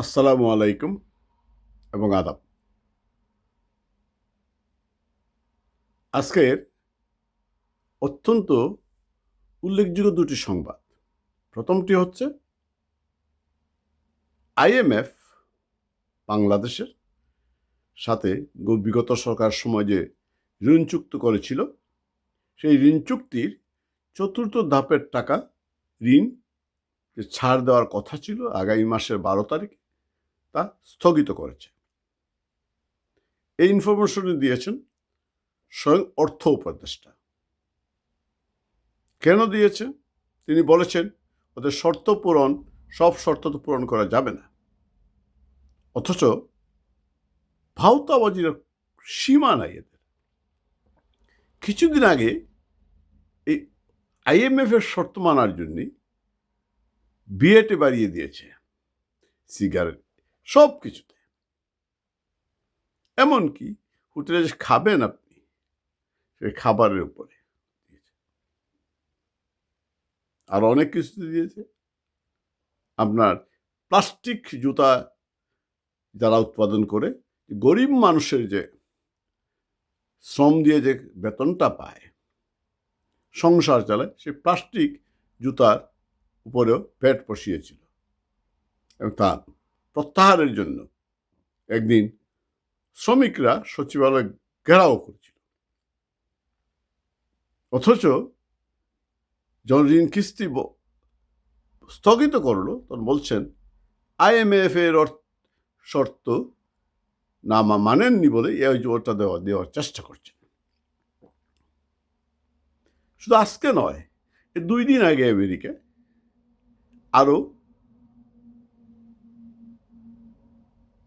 আসসালামু আলাইকুম এবং আদাব। আজকের অত্যন্ত উল্লেখযোগ্য দুটি সংবাদ। প্রথমটি হচ্ছে আইএমএফ বাংলাদেশের সাথে বিগত সরকার সময় যে ঋণ চুক্তি করেছিল, সেই ঋণ চুক্তির চতুর্থ ধাপের টাকা ঋণ ছাড় দেওয়ার কথা ছিল আগামী মাসের বারো তারিখে তা স্থগিত করেছে। এই ইনফরমেশন দিয়েছেন স্বয়ং অর্থ উপদেষ্টা। কেন দিয়েছে? তিনি বলেছেন, ওদের শর্ত পূরণ, সব শর্ত তো পূরণ করা যাবে না। অথচ ভাওতাবাজির সীমা নাই এদের। কিছুদিন আগে এই আইএমএফ এর শর্ত মানার জন্যই বিয়েটে বাড়িয়ে দিয়েছে সিগারেট সব কিছুতে এমনকি হোটেলে যে খাবেন আপনি সেই খাবারের উপরে আর অনেক কিছুতে দিয়েছে। আপনার প্লাস্টিক জুতা যারা উৎপাদন করে গরিব মানুষের যে শ্রম দিয়ে যে বেতনটা পায়, সংসার চালায়, সে প্লাস্টিক জুতার উপরেও ভ্যাট বসিয়েছিল এবং তার প্রত্যাহারের জন্য একদিন শ্রমিকরা সচিবালয় ঘেরাও করছিল। অথচ যখন ঋণ কিস্তি স্থগিত করল। তখন বলছেন আইএমএফ এর শর্ত না মানেননি বলে এই ওটা দেওয়া, দেওয়ার চেষ্টা করছেন। শুধু আজকে নয় দুই দিন আগে আমেরিকায় আরও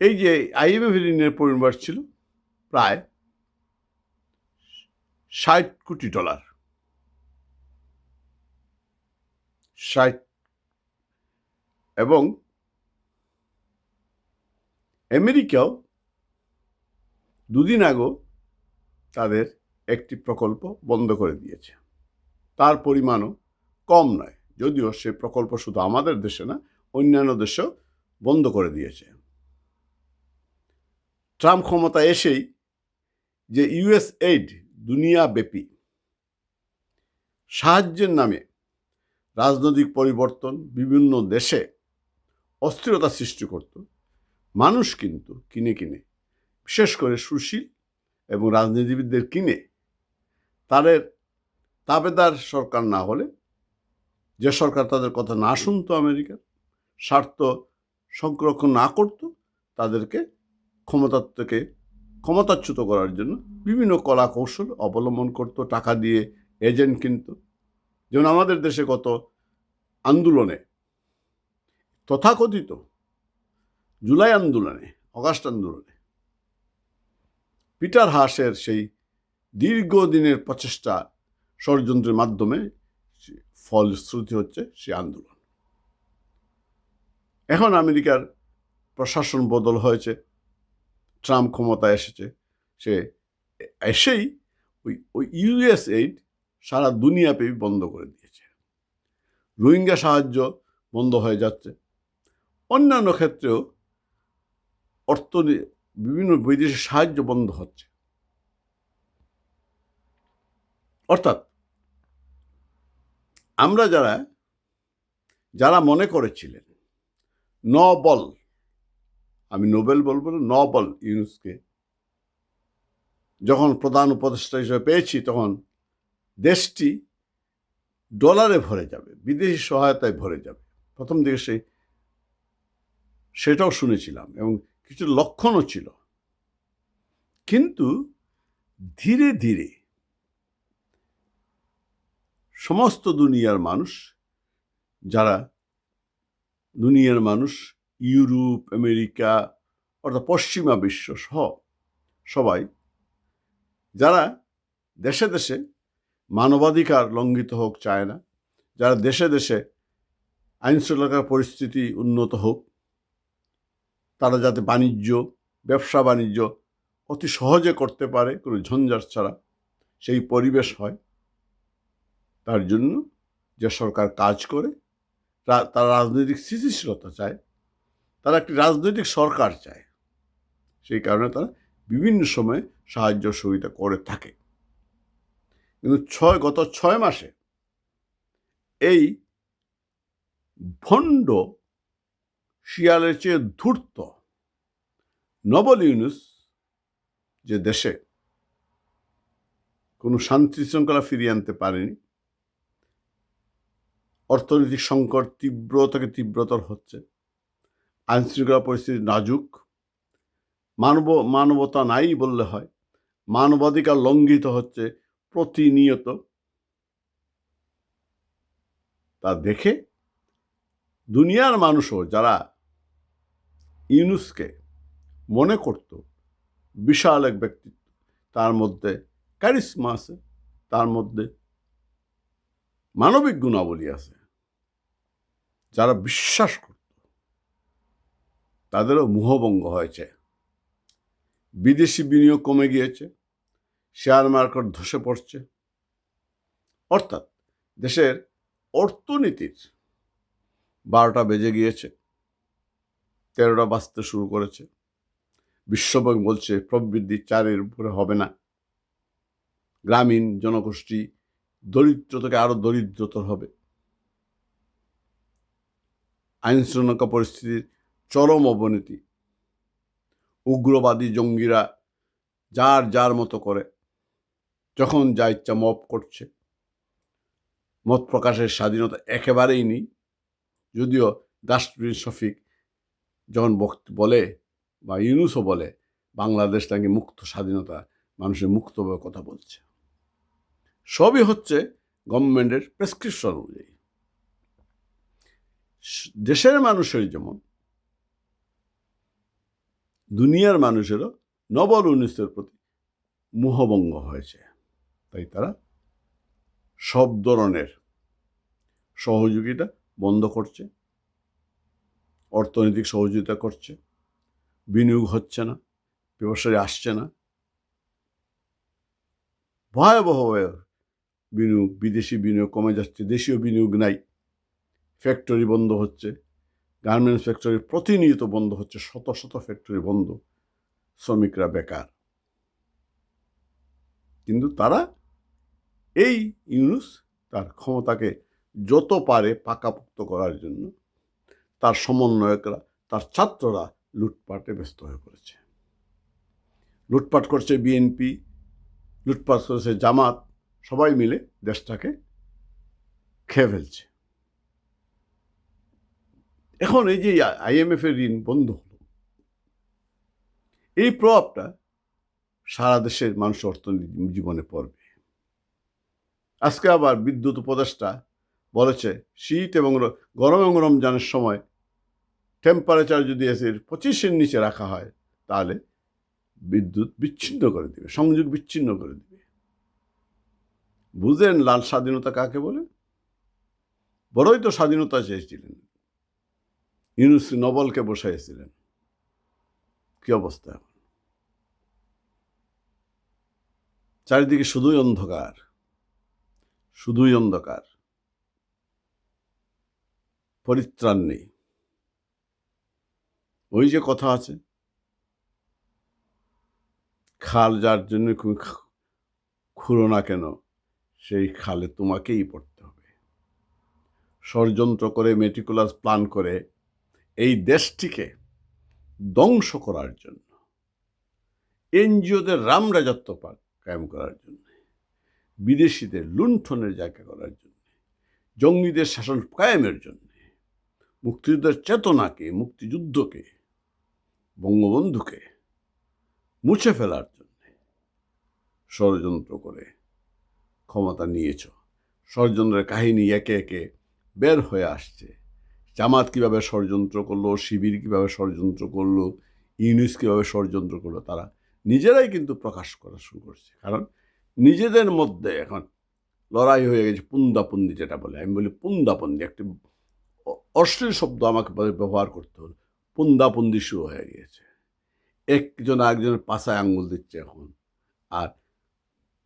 এই যে আইএমএফ ঋণের পরিমাণ ছিল প্রায় ষাট কোটি ডলার। ষাট এবং আমেরিকাও দুদিন আগেও তাদের একটি প্রকল্প বন্ধ করে দিয়েছে। তার পরিমাণও কম নয়, যদিও সে প্রকল্প শুধু আমাদের দেশে না, অন্যান্য দেশেও বন্ধ করে দিয়েছে। ট্রাম্প ক্ষমতা এসেই যে ইউএস এইড দুনিয়াব্যাপী সাহায্যের নামে রাজনৈতিক পরিবর্তন বিভিন্ন দেশে অস্থিরতা সৃষ্টি করত। মানুষ কিন্তু কিনে কিনে, বিশেষ করে সুশীল এবং রাজনীতিবিদদের কিনে তাদের তাবেদার সরকার না হলে, যে সরকার তাদের কথা না শুনতো আমেরিকার, স্বার্থ সংরক্ষণ না করতো, তাদেরকে ক্ষমতার থেকে ক্ষমতাচ্যুত করার জন্য বিভিন্ন কলা কৌশল অবলম্বন করত, টাকা দিয়ে এজেন্ট কিনতো। যেমন আমাদের দেশে কত আন্দোলনে, তথাকথিত জুলাই আন্দোলনে, অগাস্ট আন্দোলনে পিটার হাসের সেই দীর্ঘদিনের প্রচেষ্টা ষড়যন্ত্রের মাধ্যমে ফলশ্রুতি হচ্ছে সে আন্দোলন। এখন আমেরিকার প্রশাসন বদল হয়েছে। ট্রাম্প ক্ষমতায় এসেছে, সে এসেই ওই ওই ইউএস এইড সারা দুনিয়াব্যাপী বন্ধ করে দিয়েছে। রোহিঙ্গা সাহায্য বন্ধ হয়ে যাচ্ছে। অন্যান্য ক্ষেত্রেও অর্থ বিভিন্ন বিদেশি সাহায্য বন্ধ হচ্ছে। অর্থাৎ আমরা যারা যারা মনে করেছিলেন ন বল আমি নোবেল বলব না, নবল ইউনুসকে। যখন প্রধান উপদেষ্টা হিসেবে পেয়েছি, তখন দেশটি ডলারে ভরে যাবে, বিদেশি সহায়তায় ভরে যাবে। প্রথম দিকে সেই সেটাও শুনেছিলাম এবং কিছু লক্ষণও ছিল। কিন্তু ধীরে ধীরে সমস্ত দুনিয়ার মানুষ, যারা দুনিয়ার মানুষ ইউরোপ, আমেরিকা, অর্থাৎ পশ্চিমা বিশ্ব সহ সবাই, যারা দেশে দেশে মানবাধিকার লঙ্ঘিত হোক চায় না, যারা দেশে দেশে আইন শৃঙ্খলার পরিস্থিতি উন্নত হোক, তারা যাতে বাণিজ্য, ব্যবসা বাণিজ্য অতি সহজে করতে পারে, কোনো ঝঞ্ঝাট ছাড়া সেই পরিবেশ হয়, তার জন্য যে সরকার কাজ করে তারা রাজনৈতিক স্থিতিশীলতা চায় তারা একটি রাজনৈতিক সরকার চায়। সেই কারণে তারা বিভিন্ন সময়ে সাহায্য সহযোগিতা করে থাকে। কিন্তু ছয়, গত ছয় মাসে এই ভণ্ড শিয়ালের চেয়ে ধূর্ত নবল ইউনুস যে দেশে কোনো শান্তি শৃঙ্খলা ফিরিয়ে আনতে পারেনি, অর্থনৈতিক সংকট তীব্র থেকে তীব্রতর হচ্ছে আইনশৃঙ্খলা পরিস্থিতি নাজুক। মানব, মানবতা নাই বললে হয়। মানবাধিকার লঙ্ঘিত হচ্ছে প্রতিনিয়ত। তা দেখে দুনিয়ার মানুষও যারা ইউনুসকে মনে করত, বিশাল এক ব্যক্তিত্ব, তার মধ্যে ক্যারিসমা আছে, তার মধ্যে মানবিক গুণাবলী আছে, যারা বিশ্বাস করত। তাদেরও মোহভঙ্গ হয়েছে। বিদেশি বিনিয়োগ কমে গিয়েছে, শেয়ার মার্কেট ধসে পড়ছে। অর্থাৎ দেশের অর্থনীতির বারোটা বেজে গিয়েছে, তেরোটা বাঁচতে শুরু করেছে। বিশ্বব্যাংক বলছে প্রবৃদ্ধি চারের উপরে হবে না। গ্রামীণ জনগোষ্ঠী দরিদ্র থেকে আরও দরিদ্রতর হবে। আইন শৃঙ্খলা পরিস্থিতির চরম অবনতি। উগ্রবাদী জঙ্গিরা যার যার মতো করে যখন যা ইচ্ছা মপ করছে। মত প্রকাশের স্বাধীনতা একেবারেই নেই। যদিও ডাস্টবিন শফিক যখন বক্ত, বলে বা ইউনুসও বলে, বাংলাদেশ নাকি মুক্ত স্বাধীনতা, মানুষের মুক্তভাবে কথা বলছে। সবই হচ্ছে গভর্নমেন্টের প্রেসক্রিপশন অনুযায়ী। দেশের মানুষের যেমন দুনিয়ার মানুষেরও নবল উনিশের প্রতি মোহভঙ্গ হয়েছে। তাই তারা সব ধরনের সহযোগিতা বন্ধ করছে, অর্থনৈতিক সহযোগিতা করছে, বিনিয়োগ হচ্ছে না, ব্যবসায়ী আসছে না। ভয়াবহ বিনিয়োগ, বিদেশি বিনিয়োগ কমে যাচ্ছে, দেশীয় বিনিয়োগ নাই ফ্যাক্টরি বন্ধ হচ্ছে। গার্মেন্টস ফ্যাক্টরি প্রতিনিয়ত বন্ধ হচ্ছে, শত শত ফ্যাক্টরি বন্ধ। শ্রমিকরা বেকার। কিন্তু তারা এই ইউনুস তার ক্ষমতাকে যত পারে পাকাপোক্ত করার জন্য তার সমন্বয়করা, তার ছাত্ররা লুটপাটে ব্যস্ত হয়ে পড়েছে। লুটপাট করছে বিএনপি লুটপাট করেছে জামাত, সবাই মিলে দেশটাকে খেয়ে ফেলছে। এখন এই যে আইএমএফ এর ঋণ বন্ধ হলো। এই প্রভাবটা সারা দেশের মানুষ অর্থনীতি জীবনে পড়বে। আজকে আবার বিদ্যুৎ উপদেষ্টা বলেছে, শীত এবং গরম এবং রমজানের সময় টেম্পারেচার যদি এসির পঁচিশের নিচে রাখা হয়, তাহলে বিদ্যুৎ বিচ্ছিন্ন করে দিবে, সংযোগ বিচ্ছিন্ন করে দিবে। বুঝলেন লাল স্বাধীনতা কাকে বলে? বড়ই তো স্বাধীনতা চেয়েছিলেন। ইউনুস নবলকে বসাইছিলেন কি অবস্থা চারিদিকে শুধুই অন্ধকার শুধুই অন্ধকার। পরিত্রাণ নেই। ওই যে কথা আছে, খাল যার জন্য খুঁড়ো না কেন, সেই খালে তোমাকেই পড়তে হবে। ষড়যন্ত্র করে মেটিকুলাস প্ল্যান করে এই দেশটিকে ধ্বংস করার জন্য, এনজিওদের রাম রাজত্ব কায়েম করার জন্য, বিদেশিদের লুণ্ঠনের জায়গা করার জন্য, জঙ্গিদের শাসন কায়েমের জন্য, মুক্তিযুদ্ধের চেতনাকে, মুক্তিযুদ্ধকে, বঙ্গবন্ধুকে মুছে ফেলার জন্য ষড়যন্ত্র করে ক্ষমতা নিয়েছ। ষড়যন্ত্রের কাহিনী একে একে বের হয়ে আসছে। জামাত কীভাবে ষড়যন্ত্র করল, শিবির কীভাবে ষড়যন্ত্র করল, ইউনিস কীভাবে ষড়যন্ত্র করল, তারা নিজেরাই কিন্তু প্রকাশ করা শুরু করছে। কারণ নিজেদের মধ্যে এখন লড়াই হয়ে গেছে পুন্দাপুন্দি যেটা বলে। আমি বলি পুন্দাপুন্দি, একটি অশ্লীল শব্দ আমাকে ব্যবহার করতে হলো। পুন্দাপুন্দি শুরু হয়ে গিয়েছে। একজন আরেকজনের পাশায় আঙ্গুল দিচ্ছে এখন আর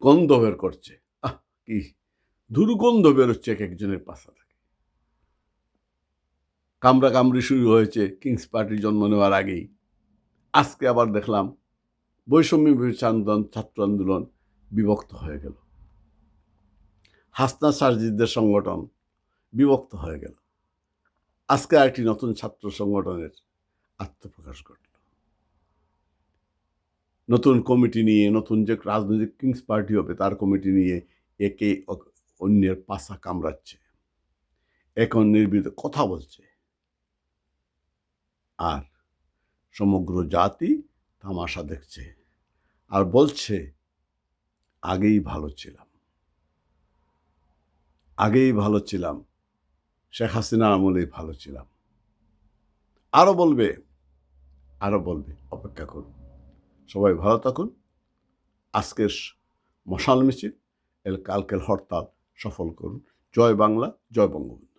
গন্ধ বের করছে। আহ, কি দুর্গন্ধ বেরোচ্ছে এক একজনের পাশা থেকে কামড়া কামড়ি শুরু হয়েছে কিংস পার্টির জন্ম নেওয়ার আগেই। আজকে আবার দেখলাম বৈষম্য আন্দোলন ছাত্র আন্দোলন বিভক্ত হয়ে গেল। হাসনা সার্জিদের সংগঠন বিভক্ত হয়ে গেল। আজকে একটি নতুন ছাত্র সংগঠনের আত্মপ্রকাশ ঘটল। নতুন কমিটি নিয়ে নতুন যে রাজনৈতিক কিংস পার্টি হবে, তার কমিটি নিয়ে একে অন্যের পাশা কামড়াচ্ছে। এখন বিরুদ্ধে কথা বলছে। আর সমগ্র জাতি তামাশা দেখছে আর বলছে, আগেই ভালো ছিলাম। আগেই ভালো ছিলাম। শেখ হাসিনা আমলেই ভালো ছিলাম। আরও বলবে আরও বলবে, অপেক্ষা করুন। সবাই ভালো থাকুন। আজকের মশাল মিছিল, এর কালকের হরতাল সফল করুন। জয় বাংলা, জয় বঙ্গবন্ধু।